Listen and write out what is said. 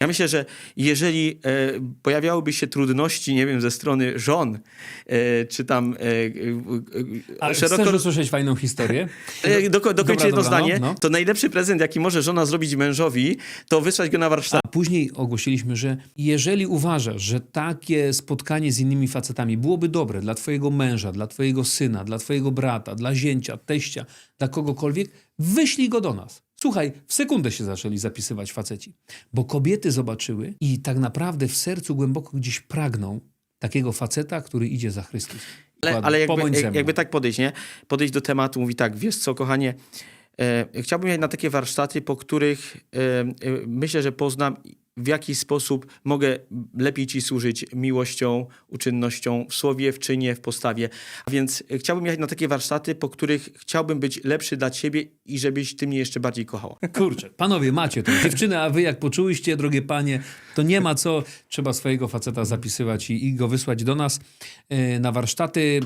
Ja myślę, że jeżeli e, pojawiałyby się trudności, nie wiem, ze strony żon, e, czy tam e, e, A e, chcesz usłyszeć fajną historię? Doko, dokończę Dobra, jedno dobra, zdanie. no, no. To najlepszy prezent, jaki może żona zrobić mężowi, to wysłać go na warsztat. A później ogłosiliśmy, że jeżeli uważasz, że takie spotkanie z innymi facetami byłoby dobre dla twojego męża, dla twojego syna, dla twojego brata, dla zięcia, teścia, dla kogokolwiek, wyślij go do nas. Słuchaj, w sekundę się zaczęli zapisywać faceci, bo kobiety zobaczyły i tak naprawdę w sercu głęboko gdzieś pragną takiego faceta, który idzie za Chrystus. Ale, ale jakby, jak- jakby tak podejść, nie? Podejść do tematu, mówi tak, wiesz co, kochanie, e, chciałbym jechać na takie warsztaty, po których e, e, myślę, że poznam w jaki sposób mogę lepiej Ci służyć miłością, uczynnością w słowie, w czynie, w postawie. A więc e, chciałbym jechać na takie warsztaty, po których chciałbym być lepszy dla Ciebie i żebyś Ty mnie jeszcze bardziej kochała. Kurczę, panowie, macie tę dziewczynę, a wy jak poczułyście, drogie panie, to nie ma co, trzeba swojego faceta zapisywać i, i go wysłać do nas e, na warsztaty.